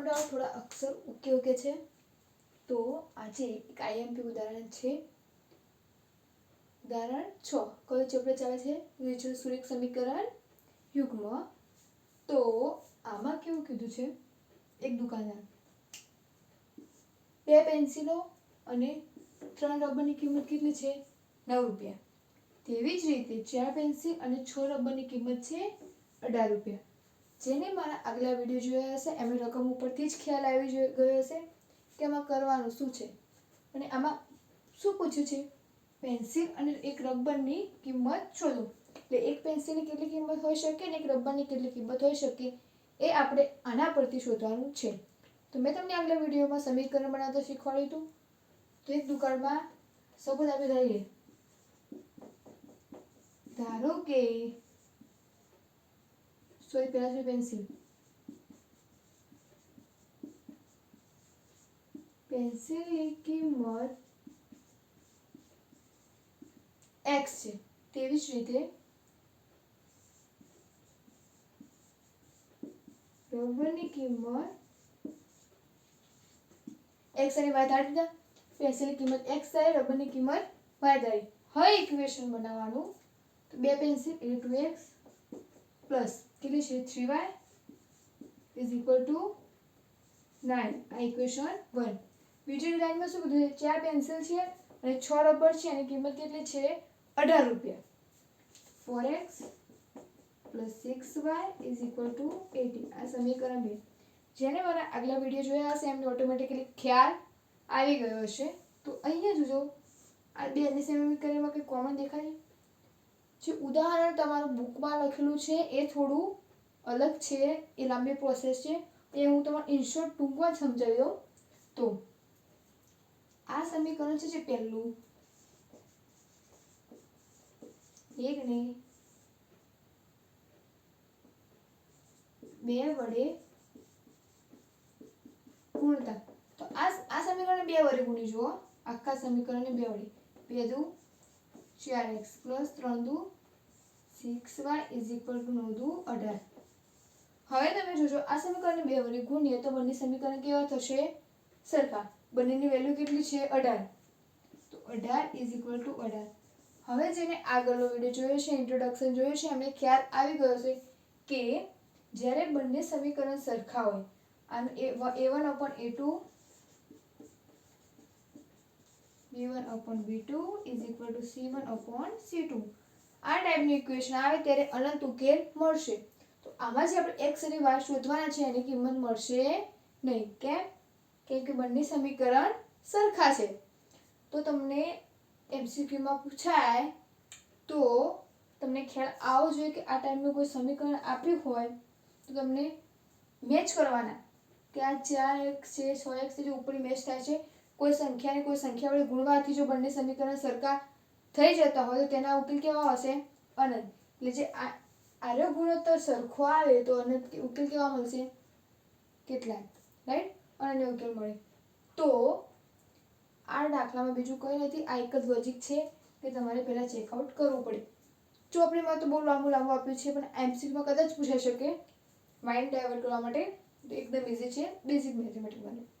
થોડા થોડા અક્ષર okay okay છે. તો આજે એક આઈએમપી ઉદાહરણ છે. ઉદાહરણ છ. કયો ચેપ્ટર ચાલે છે? દ્વિજુ સુરેખ સમીકરણ યુગ્મ. તો આમાં કેવું કીધું છે? એક દુકાનદાર. બે પેન્સિલો અને ત્રણ રબરની કિંમત કેટલી છે? નવ રૂપિયા. તેવી જ રીતે ચાર પેન્સિલ અને છ રબરની કિંમત છે અઢાર રૂપિયા. જેને મારા આગલા વીડિયો જોયા હશે, એમની રકમ ઉપરથી જ ખ્યાલ આવી ગયો હશે કે આમાં કરવાનું શું છે. અને આમાં શું પૂછ્યું છે? પેન્સિલ અને એક રબરની કિંમત શોધો. એટલે એક પેન્સિલની કેટલી કિંમત હોઈ શકે અને એક રબરની કેટલી કિંમત હોઈ શકે એ આપણે આના પરથી શોધવાનું છે. તો મેં તમને આગલા વિડીયોમાં સમીકરણ બનાવતા શીખવાડ્યું હતું. તો એક દુકાનમાં સપોઝ આપણે ધારીએ. ધારો કે સોરી પહેલા છે પેન્સિલ પેન્સિલની કિંમત એક્સ છે તેવી જ રીતે રબરની કિંમત એક્સ અને વાય ધારી દીધા. પેન્સિલની કિંમત એક્સ થાય રબરની કિંમત વાય ધારી હવે ઇક્વેશન બનાવવાનું. તો બે પેન્સિલ એટલે ટુ એક્સ પ્લસ કેટલી છે three Y is equal to nine આ ઇક્વેશન વન બીજી લાઈનમાં શું કીધું છે ચાર પેન્સિલ છે અને છ રબર છે એની કિંમત કેટલી છે? અઢાર રૂપિયા. Four X plus six Y is equal to eighteen આ સમીકરણ બે. જેને મારા આગલા વીડિયો જોયા હશે, એમને ઓટોમેટિકલી ખ્યાલ આવી ગયો હશે. તો અહીંયા જોજો આ બે અને સમીકરણમાં કંઈ કોમન દેખાય? જે ઉદાહરણ તમારું બુકમાં લખેલું છે, એ થોડું અલગ છે, એ લાંબી પ્રોસેસ છે. એ હું તમારે ઇનશોર્ટ ટૂંકમાં સમજાવી દઉં. તો, આ સમીકરણ છે જે પહેલું. એકને બે વડે ગુણતા. તો આ આ સમીકરણને બે વડે ગુણી જુઓ. આખા સમીકરણને બે વડે. બે દુ ચાર એક્સ પ્લસ ત્રણ દુ, six Y is equal to નવ દુ અઢાર. હવે તમે જોજો, આ સમીકરણને બે વડે ગુણીએ તો બંને સમીકરણ કેવા થશે? સરખા. બંનેની વેલ્યુ કેટલી છે? અઢાર. તો અઢાર ઇઝ ઇક્વલ ટુ અઢાર. હવે જેને આગળનો વીડિયો જોયો છે, ઇન્ટ્રોડક્શન જોયું છે, એમને ખ્યાલ આવી ગયો છે કે જ્યારે બંને સમીકરણ સરખા હોય આમ A one upon A two B one upon B two is equal to C one upon C two આ ટાઈપની ઇક્વેશન આવે ત્યારે અનંત ઉકેલ મળશે. તો આમાં જે આપણે એક્સ અને વાય શોધવાના છે એની કિંમત મળશે નહીં. કેમ? કેમ કે બંને સમીકરણ સરખા છે. તો તમને એમસીક્યુમાં પૂછાય તો તમને ખ્યાલ આવો જોઈએ કે આ ટાઈપનું કોઈ સમીકરણ આપ્યું હોય તો તમને મેચ કરવાના. કે આ ચાર એક્સ છે, છ એક્સ જે ઉપરની મેચ થાય છે. કોઈ સંખ્યાને કોઈ સંખ્યા વડે ગુણવાથી જો બંને સમીકરણ સરખા થઈ જતા હોય તો તેના ઉકેલ કેવા હશે? અનંત. એટલે જે આર્ય ગુણોત્તર સરખો આવે તો અનંત ઉકેલ કેવા મળશે? કેટલા રાઈટ અનન્ય ઉકેલ મળે. તો આ દાખલામાં બીજું કંઈ નથી. આ એક જ લોજિક છે કે તમારે પહેલાં ચેકઆઉટ કરવું પડે. ચોપડીમાં તો બહુ લાંબુ લાંબુ આપ્યું છે, પણ એમસીક્યુમાં કદાચ પૂછાઈ શકે. માઇન્ડ ડાયવર્ટ કરવા માટે એકદમ ઇઝી છે. બેઝિક મેથેમેટિક માટે.